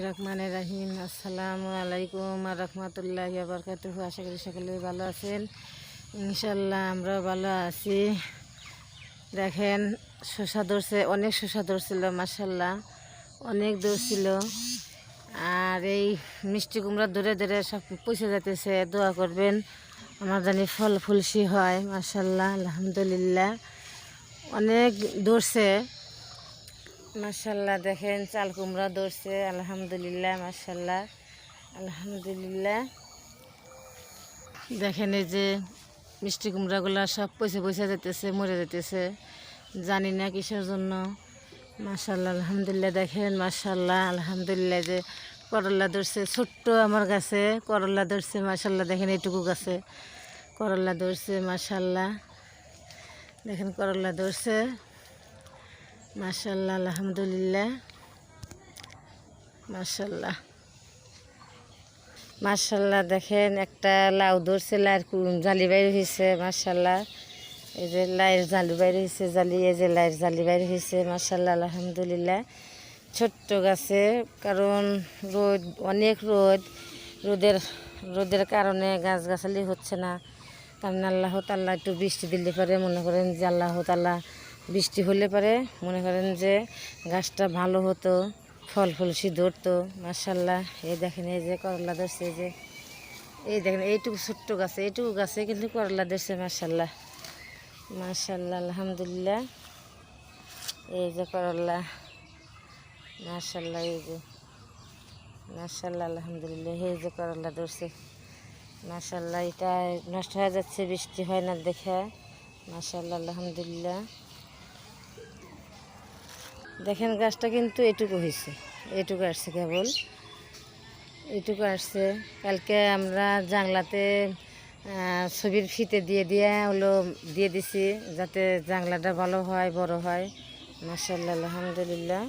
রহমান রাহিম। আসসালামু আলাইকুম আর রহমতুল্লাহ বরকাত আশা করি সকলেই ভালো আছেন। ইনশাল্লাহ আমরাও ভালো আছি। দেখেন শসা ধরছে অনেক শসা ধরছিল মাসাল্লাহ অনেক ধরছিল আর এই মিষ্টি কুমড়া ধরে ধরে সব পয়সা যাইতেছে। দোয়া করবেন, আমার জানি ফল ফুলসি হয় মাসাল্লাহ আলহামদুলিল্লাহ। অনেক ধরছে মাশাল্লাহ, দেখেন চাল কুমড়া ধরছে, আলহামদুলিল্লাহ, মাশাল্লাহ, আলহামদুলিল্লাহ। দেখেন এই যে মিষ্টি কুমড়াগুলা সব পয়সা পয়সা যেতেছে, মরে যেতেছে, জানি না কিসের জন্য। মাশাল্লাহ, আলহামদুলিল্লাহ, দেখেন মাশাল্লাহ, আলহামদুলিল্লাহ যে করলা ধরছে, ছোট্ট আমার গাছে করলা ধরছে, মাশাল্লাহ, দেখেন এইটুকু গাছে করলা ধরছে, মাশাল্লাহ। দেখেন করলা ধরছে। মাশাল্লাহ, আলহামদুলিল্লাহ। মাশাল্লাহ। মাশাল্লাহ, দেখেন একটা লাউ ধরছে, লাইয়ের জালি বাইর হয়েছে মাশাল্লাহ। এই যে লাইয়ের জালি বাইর হয়েছে জালি, এই যে লাইয়ের জালি বাইর হয়েছে মাশাল্লাহ, আলহামদুলিল্লাহ। ছোট্ট গাছে, কারণ রোদ, অনেক রোদ, রোদের রোদের কারণে গাছ গাছালি হচ্ছে না। কারণ আল্লাহ তাল্লাহ একটু বৃষ্টি দিলে পারে মনে করেন যে আল্লাহ তাল্লাহ বৃষ্টি হলে পরে মনে করেন যে গাছটা ভালো হতো, ফল ফুলসি ধরতো মার্শাল্লাহ এই দেখেন, এই যে করলা ধরছে, এই যে, এই দেখেন, এইটুকু ছোট্ট গাছে, এইটুকু গাছে কিন্তু করলা ধরছে মার্শাল্লাহ মার্শাল্লাহ আলহামদুলিল্লাহ। এই যে করলা মার্শাল্লাহ এই যে মার্শাল্লাহ আলহামদুলিল্লাহ, এই যে করলা ধরছে। মার্শাল্লাহ এটা নষ্ট হয়ে যাচ্ছে, বৃষ্টি হয় না দেখে। মার্শাল্লাহ আলহামদুলিল্লাহ। দেখেন গাছটা কিন্তু এটুকু হয়েছে এটুকু আসছে কেবল। এটুকু আসছে। কালকে আমরা জাংলাতে ছবির ফিতে দিয়ে দিয়ে হলো দিয়ে দিছি যাতে জাংলাটা ভালো হয়, বড় হয়। মার্শাল্লাহ আলহামদুলিল্লাহ।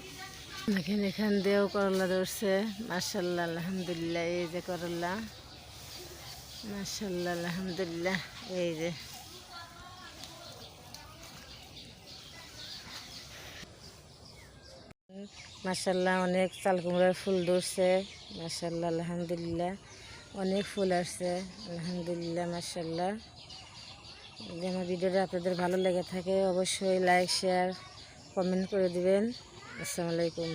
দেখেন এখান দিয়েও করলা ধরছে। মার্শাল্লাহ আলহামদুলিল্লাহ, এই যে করলা। মার্শাল্লাহ আলহামদুলিল্লাহ, এই যে। মার্শাল্লাহ অনেক চাল কুমড়ার ফুল ধরছে। মার্শাল্লাহ আলহামদুলিল্লাহ। অনেক ফুল আসছে, আলহামদুলিল্লাহ মার্শাল্লাহ যদি আমার ভিডিওটা আপনাদের ভালো লেগে থাকে, অবশ্যই লাইক শেয়ার কমেন্ট করে দিবেন। আসসালামু আলাইকুম।